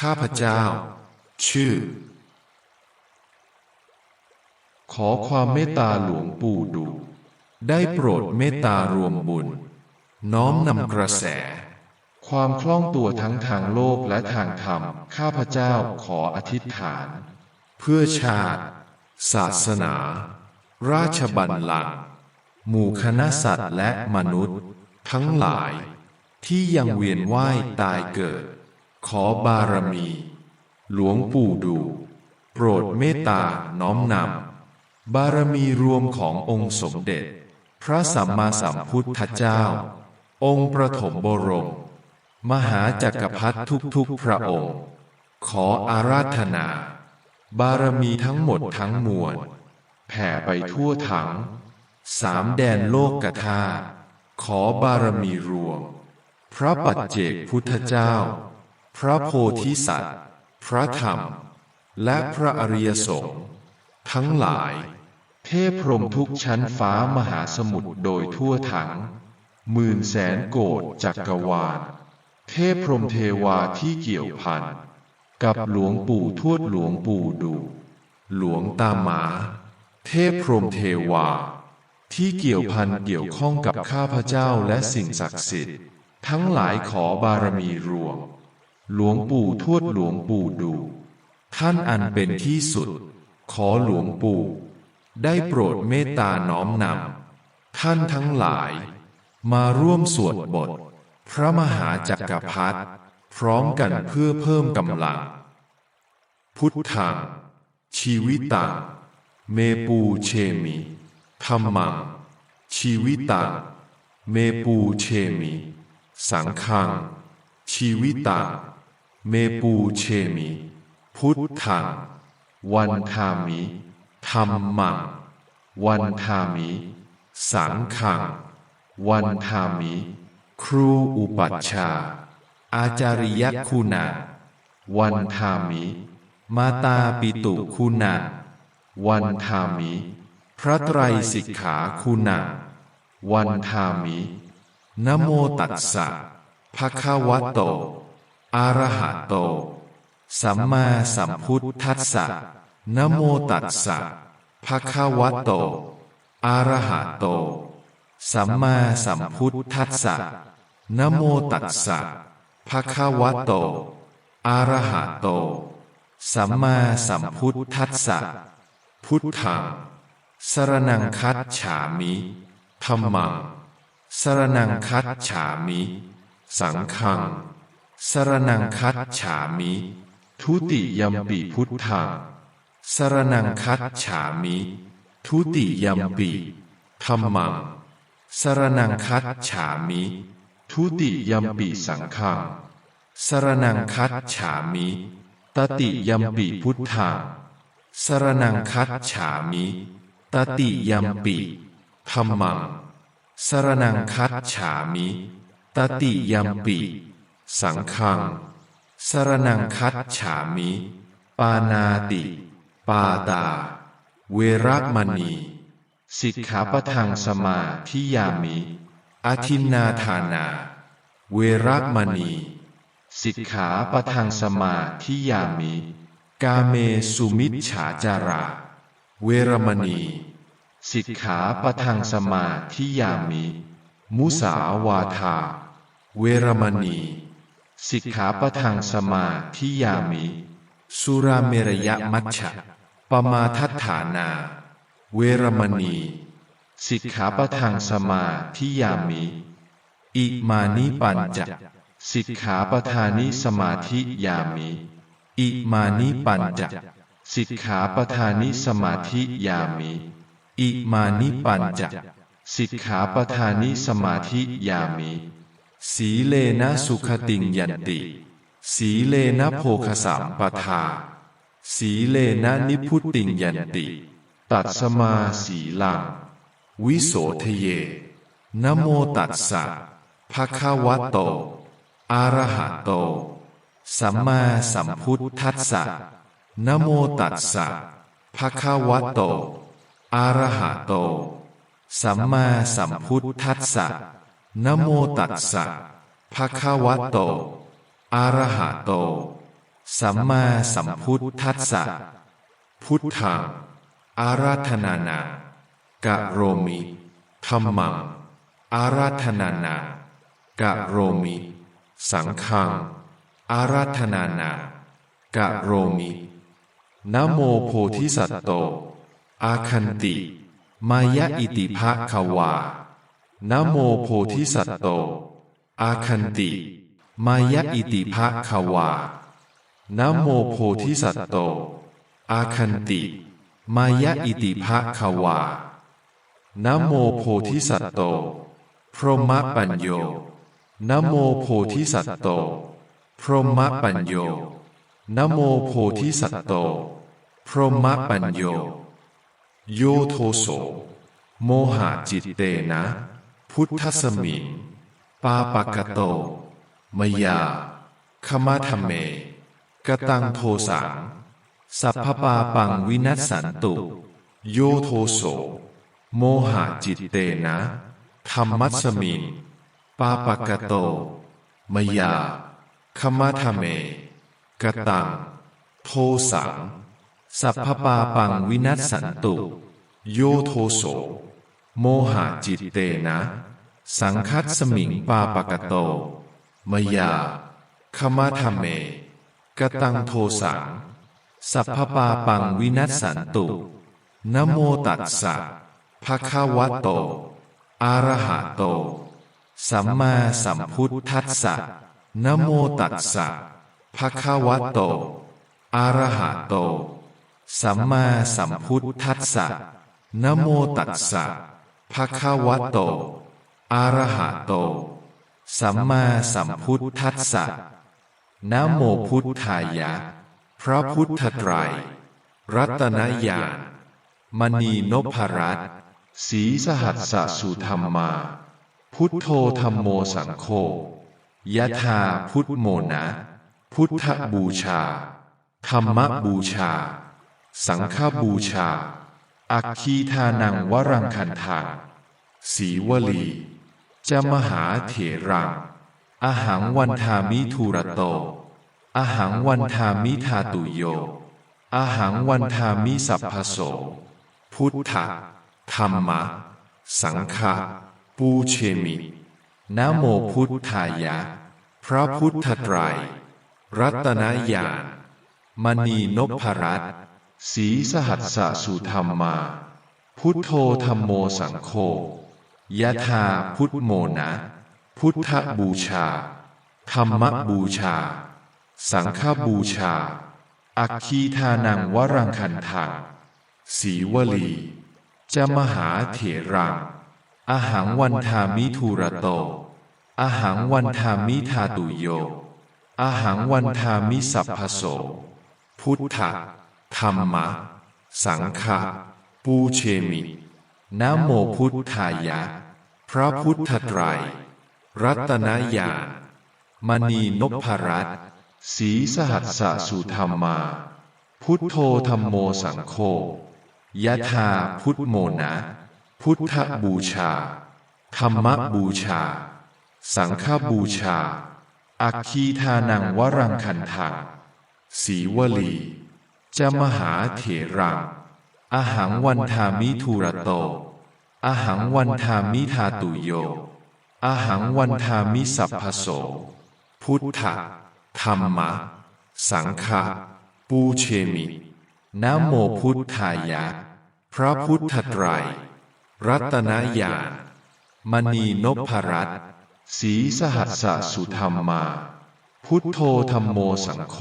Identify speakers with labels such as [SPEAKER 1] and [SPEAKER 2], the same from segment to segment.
[SPEAKER 1] ข้าพเจ้า ชื่อ ขอความเมตตาหลวงปู่ดู ได้โปรดเมตตารวมบุญ น้อมนำกระแส ความคล่องตัวทั้งทางโลกและทางธรรม ข้าพเจ้าขออธิษฐาน เพื่อชาติ ศาสนา ราชบัลลังก์หมู่คณะสัตว์และมนุษย์ ทั้งหลาย ที่ยังเวียนว่ายตายเกิด ขอบารมี หลวงปู่ดู โปรดเมตตาน้อมนำบารมีรวมขององค์สมเด็จ พระสัมมาสัมพุทธเจ้า องค์ประถมบรม มหาจักรพรรดิทุกๆพระองค์ ขออาราธนา บารมีทั้งหมดทั้งมวล แผ่ไปทั่วทั้งสามแดนโลกกธาขอบารมีรวม พระปัจเจกพุทธเจ้า พระโพธิสัตว์ พระธรรม และพระอริยสงฆ์ทั้งหลาย เทพพรหมทุกชั้นฟ้ามหาสมุทรโดยทั่วทั้งหมื่นแสนโกดจักรวาล เทพพรหมเทวาที่เกี่ยวพันกับหลวงปู่ทวดหลวงปู่ดู หลวงตาหมา เทพพรหมเทวา ที่เกี่ยวพันเกี่ยวข้องกับข้าพเจ้าและสิ่งศักดิ์สิทธิ์ ทั้งหลายขอบารมีรวม หลวงปู่ทวดหลวงปู่ดู ท่านอันเป็นที่สุด ขอหลวงปู่ ได้โปรดเมตตาน้อมนำท่านทั้งหลาย มาร่วมสวดบท พระมหาจักรพรรดิพร้อมกันเพื่อเพิ่มกำลัง พุทธังชีวิตังเมปูเชมิธรรมัง ชีวิตังเมปูเชมิ สังฆังชีวิตัง เมปูเชมิ พุทธัง วันทามิธรรมัง วันทามิ สังฆัง วันทามิ ครูอุปัชฌาย์อาจาริยคุณาวันทามิ มาตาปิตุคุณาวันทามิ พระไตรสิกขาคุณาวันทามิ นโมตัสสะภะคะวะโต อระหะโต สัมมาสัมพุทธัสสะนโมตัสสะภะคะวะโตอระหะโต สัมมาสัมพุทธัสสะนโมตัสสะภะคะวะโตอระหะโต สัมมาสัมพุทธัสสะ พุทธัง สรนังคัจฉามิธัมมัง สรนังคัจฉามิ สังฆัง สรนังคัจฉามิ ทุติยัมปิพุทธังสรนังคัจฉามิ ทุติยัมปิธัมมัง สรนังคัจฉามิ ทุติยัมปิสังฆังสรนังคัจฉามิ ตติยัมปิพุทธังสรนังคัจฉามิ ตติยัมปิธัมมัง สรนังคัจฉามิ ตติยัมปิ สังฆัง สรนังคัจฉามิ ปานาติ ปาตา เวรมณี สิกขาปทังสมาธิยามิอาทินนาทานา เวรมณี สิกขาปทังสมาธิยามิ กาเมสุมิจฉาจารา เวรมณี สิกขาปทังสมาธิยามิ มุสาวาทา เวรมณี สิกขาปะทังสมาธิยามิ สุราเมรยมัชฌะปมาทัฏฐานา เวรมณี สิกขาปะทังสมาธิยามิ อิมานิปัญจสิกขาปทานิสมาธิยามิ อิมานิปัญจสิกขาปทานิสมาธิยามิ อิมานิปัญจสิกขาปทานิสมาธิยามิ สีเลนะสุขติงยันติ สีเลนะโภคสัมปทา สีเลนะนิพุตติงยันติ ตัดสมาสีลัง วิโสทเย นโมตัสสะภะคะวะโต อะระหะโต สัมมาสัมพุทธัสสะนโมตัสสะภะคะวะโต อะระหะโต สัมมาสัมพุทธัสสะ นะโมตัสสะภะคะวะโต อะระหะโต สัมมาสัมพุทธัสสะ พุทธัง อาราธนานากะโรมิธรรมัง อาราธนานากะโรมิ สังฆัง อาราธนานากะโรมินะโมโพธิสัตโต อาคันติ มายะอิติภะคะวา นโมโพธิสัตโต อาคันติ มายะอิติภะควานโมโพธิสัตโต อาคันติ มายะอิติภะควานโมโพธิสัตโต พรหมปัญโยนโมโพธิสัตโต พรหมปัญโยนโมโพธิสัตโต พรหมปัญโย โยโทโส โมหะจิตเตนะ พุทธสมิง ปาปะกะโต มยาขมาธเม กตังโทสัง สัพพปาปังวินัสสันตุ โยโทโส โมหะจิตเตนะธรรมัสสมิง ปาปะกะโต มยาขมาธเม กตัง โทสัง สัพพปาปังวินัสสันตุ โยโทโส โมหะจิตเตนะ สังคัตสมิงปาปะกโต มยาขมาธรรมเม กตังโทสัง สัพพปาปังวินัสสันตุนโมตัสสะภะคะวะโต อะระหะโต สัมมาสัมพุทธัสสะนโมตัสสะภะคะวะโต อะระหะโต สัมมาสัมพุทธัสสะนโมตัสสะ ภะคะวะโต อะระหะโต สัมมาสัมพุทธัสสะนะโมพุทธายะ พระพุทธไตร รัตนญาณมณีนพรัตน์สีสหัสสะสุธรรมา พุทโธธรรมโมสังโฆยะธาพุทโมนะ พุทธบูชา ธรรมบูชา สังฆบูชา อัคคีทานังวรังคันธาสีวลี จะมหาเถรังอาหังวันทามิทูระโตอาหังวันทามิทาตุโยอาหังวันทามิสัพพโส พุทธะธรรมะ สังฆะปูเชมินะโมพุทธายะ พระพุทธไตร รัตนญาณมณีนพรัตน์ สีสหัสสะสุธรรมา พุทโธธรรมโมสังโฆยะธาพุทโมนะ พุทธบูชา ธรรมบูชา สังฆบูชา อัคคีทานังวรังคันธาสีวลี จะมหาเถรังอาหังวันทามิทูระโตอาหังวันทามิทาตุโยอาหังวันทามิสัพพโส พุทธะ ธรรมะ สังฆะปูเชมินะโมพุทธายะ พระพุทธไตร รัตนญามณีนพรัตน์สีสหัสสะสุธรรมา พุทโธธรรมโมสังโฆยะธาพุทโมนะ พุทธบูชา ธรรมบูชา สังฆบูชา อัคคีทานังวรังคันธาสีวลี จะมหาเถรังอาหังวันทามิทูระโตอาหังวันทามิทาตุโยอาหังวันทามิสัพพโส พุทธะธรรมะ สังฆะปูเชมินะโมพุทธายะ พระพุทธไตร รัตนญาณมณีนพรัตสีสหัสสสุธรรมา พุทโธธรรมโมสังโฆ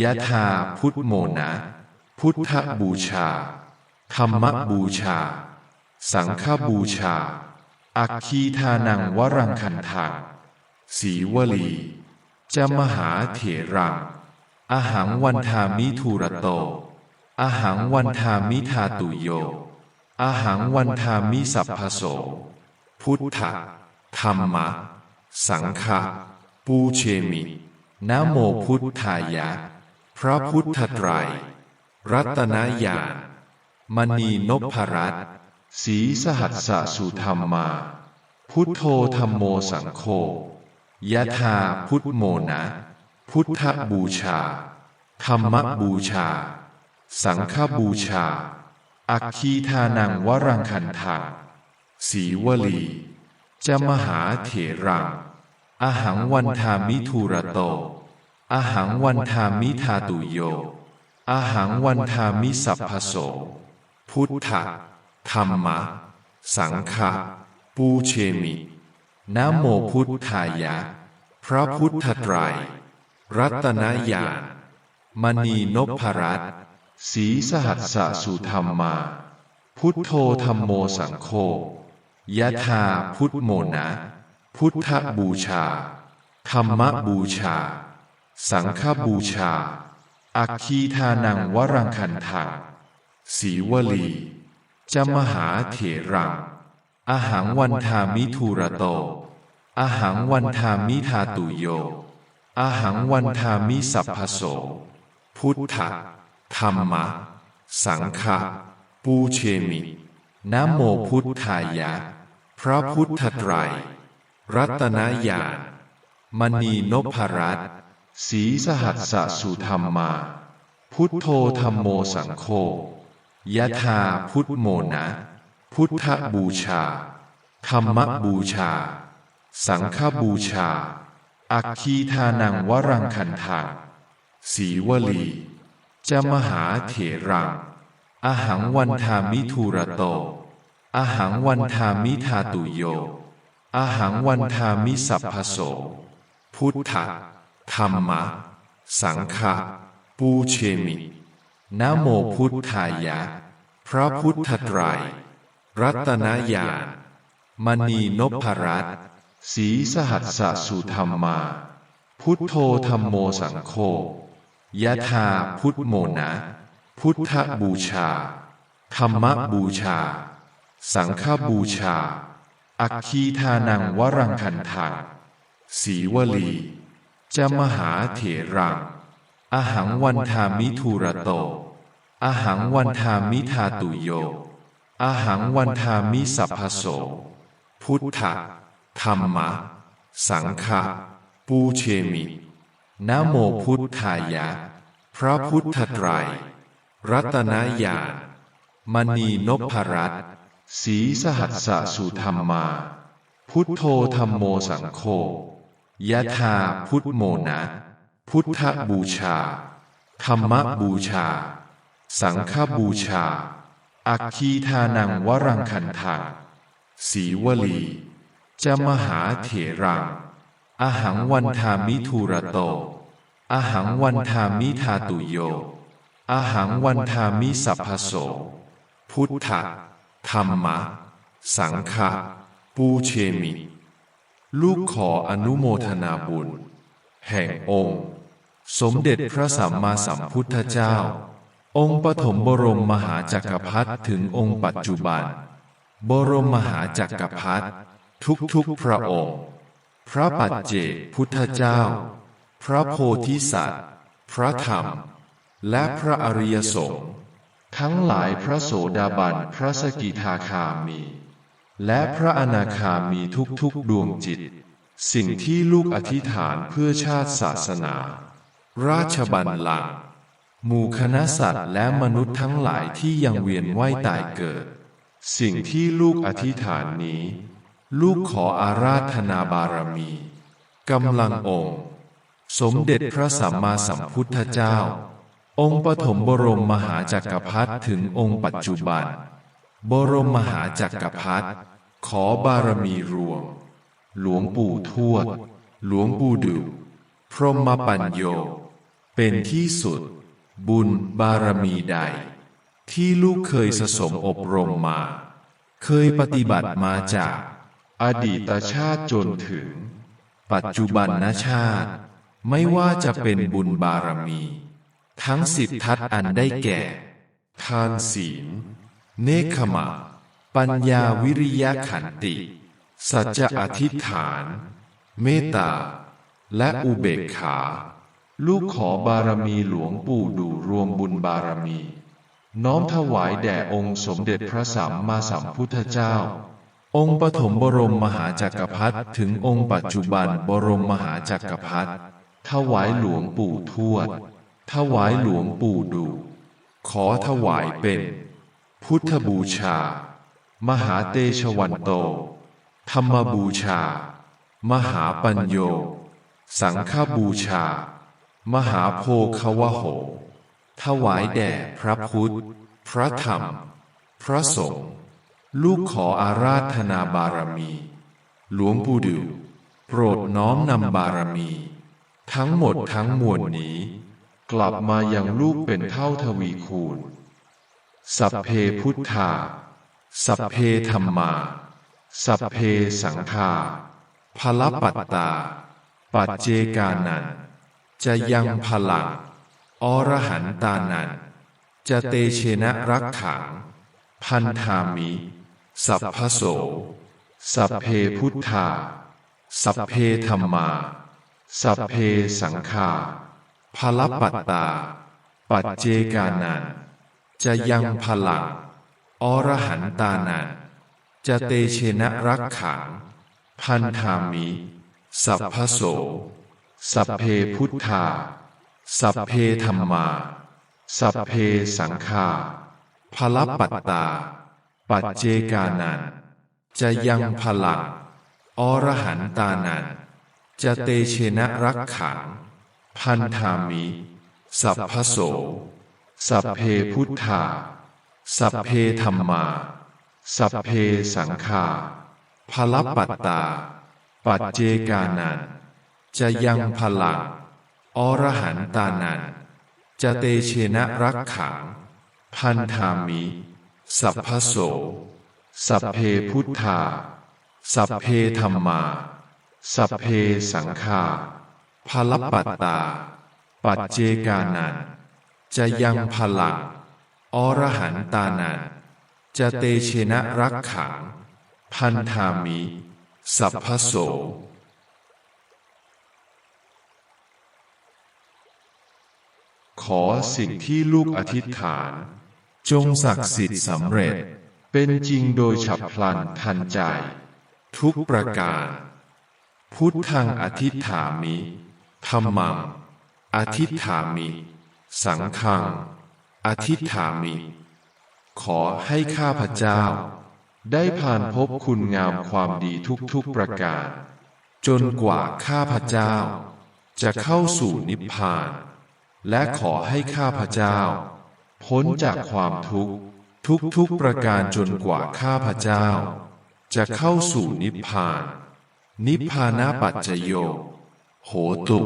[SPEAKER 1] ยะธาพุทโมนะ พุทธบูชา ธรรมบูชา สังฆบูชา อัคคีทานังวรังคันธาสีวลี จะมหาเถรังอาหังวันทามิทูระโตอาหังวันทามิทาตุโยอาหังวันทามิสัพพโส พุทธะธรรมะ สังฆปูเชมินะโมพุทธายะ พระพุทธไตรยรัตนญาณมณีนพรัตสีสหัสสสุธรรมา พุทโธธรรมโมสังโฆยะธาพุทโมนะ พุทธบูชา ธรรมบูชา สังฆบูชา อัคคีทานังวรังคันธาสีวลี จะมหาเถรัง อหังวันทามิทูระโต อหังวันทามิทาตุโยอหังวันทามิสัพพโส พุทธะธรรมะ สังฆะปูเชมินะโมพุทธายะ พระพุทธไตร รัตนญาณมณีนพรัตสีสหัสสะสุธรรมา พุทโธธรรมโมสังโฆยะธาพุทโมนะ พุทธบูชา ธรรมบูชา สังฆบูชา อัคคีทานังวรังคันธาสีวลีจะมหาเถรังอาหังวันทามิทูระโตอาหังวันทามิทาตุโยอาหังวันทามิสัพพโส พุทธะธรรมะ สังฆะปูเชมินะโมพุทธายะ พระพุทธไตร รัตนญาณมณีนพรัตน์ สีสหัสสะสุธรรมา พุทโธธรรมโมสังโฆยะธาพุทโมนะ พุทธบูชา ธรรมบูชา สังฆบูชา อัคคีทานังวรังคันธาสีวลี จะมหาเถรัง อหังวันทามิทูระโต อหังวันทามิทาตุโย อหังวันทามิสัพพโส พุทธะ ธรรมะ สังฆะปูเชมินะโมพุทธายะ พระพุทธไตรรัตนญาณมณีนพรัตสีสหัสสะสุธรรมา พุทโธธรรมโมสังโฆยะธาพุทโมนะ พุทธบูชา ธรรมบูชา สังฆบูชา อัคคีทานังวรังคันธาสีวลี จะมหาเถรังอหังวันทามิทูระโต อหังวันทามิทาตุโย อหังวันทามิสัพพโส พุทธะธรรมะ สังฆะปูเชมินะโมพุทธายะ พระพุทธไตร รัตนญาณมณีนพรัตสีสหัสสะสุธรรมา พุทโธธรรมโมสังโฆ ยะธาพุทโมนะ พุทธบูชา ธรรมบูชา สังฆบูชา อัคคีทานังวรังคันธาสีวลี จะมหาเถรังอหังวันทามิทูระโต อหังวันทามิทาตุโย อหังวันทามิสัพพโส พุทธะธรรมะ สังฆะปูเชมิ ลูกขออนุโมทนาบุญ แห่งองค์ สมเด็จพระสัมมาสัมพุทธเจ้า องค์ปฐมบรมมหาจักรพรรดิถึงองค์ปัจจุบัน บรมมหาจักรพรรดิทุกๆพระองค์ พระปัจเจกพุทธเจ้า พระโพธิสัตว์ พระธรรม และพระอริยสงฆ์ทั้งหลายพระโสดาบันพระสกิทาคามี และพระอนาคามีทุกๆดวงจิต สิ่งที่ลูกอธิษฐานเพื่อชาติศาสนา ราชบัลลังก์หมู่คณะสัตว์และมนุษย์ทั้งหลายที่ยังเวียนว่ายตายเกิด สิ่งที่ลูกอธิษฐานนี้ ลูกขออาราธนาบารมีกำลังองค์ สมเด็จพระสัมมาสัมพุทธเจ้า องค์ปฐมบรมมหาจักรพรรดิถึงองค์ปัจจุบัน บรมมหาจักรพรรดิ ขอบารมีรวม หลวงปู่ทวด หลวงปู่ดู พรหมปัญโย เป็นที่สุด บุญบารมีใด ที่ลูกเคยสะสมอบรมมา เคยปฏิบัติมาจาก อดีตชาติจนถึง ปัจจุบันนชาติ ไม่ว่าจะเป็นบุญบารมี ทั้งสิบทัศอันได้แก่ ทานศีล เนคขมะ ปัญญาวิริยะขันติ สัจจะอธิษฐาน เมตตา และอุเบกขา ลูกขอบารมีหลวงปู่ดูรวมบุญบารมี น้อมถวายแด่องค์สมเด็จพระสัมมาสัมพุทธเจ้า องค์ปฐมบรมมหาจักรพรรดิถึงองค์ปัจจุบันบรมมหาจักรพรรดิถวายหลวงปู่ทวด ถวายหลวงปู่ดู ขอถวายเป็น พุทธบูชา มหาเตชะวันโต ธรรมบูชา มหาปัญโย สังฆบูชา มหาโพควโห ถวายแด่พระพุทธ พระธรรม พระสงฆ์ ลูกขออาราธนาบารมี หลวงปู่ดูโปรดน้อมนำบารมี ทั้งหมดทั้งมวลนี้ กลับมายังลูกเป็นเท่าทวีคูณ สัพเพพุทธา สัพเพธรรมา สัพเพสังฆาพลปัตตา ปัจเจกานันจะยังพลังอรหันตานันจะเตเชนะรักขัง พันธามิ สัพพโส สัพเพพุทธา สัพเพธรรมา สัพเพสังฆาพลปัตตา ปัจเจกานันจะยังพลัง อรหันตานันจะเตเชนะรักขัง พันธามิ สัพพโส สัพเพพุทธา สัพเพธรรมา สัพเพสังฆาพลปัตตา ปัจเจกานันจะยังพลังอรหันตานันจะเตเชนะรักขัง พันธามิ สัพพโส สัพเพพุทธา สัพเพธรรมา สัพเพสังฆาพลปัตตา ปัจเจกานันจะยังพลังอรหันตานันจะเตเชนะรักขัง พันธามิ สัพพโส สัพเพพุทธา สัพเพธรรมา สัพเพสังฆาพลปัตตา ปัจเจกานันจะยังพลัง อรหันตานันจะเตเชนะรักขัง พันธามิ สัพพโสขอสิ่งที่ลูกอธิษฐาน จงศักดิ์สิทธิ์สำเร็จ เป็นจริงโดยฉับพลันทันใจ ทุกประการ พุทธังอธิษฐามิธรรมังอธิษฐามิ สังฆัง อธิษฐามิ ขอให้ข้าพเจ้า ได้ผ่านพบคุณงามความดีทุกๆประการ จนกว่าข้าพเจ้า จะเข้าสู่นิพพาน และขอให้ข้าพเจ้า พ้นจากความทุกข์ทุกๆประการจนกว่าข้าพเจ้า จะเข้าสู่นิพพาน นิพพานาปัจจโย โหตุ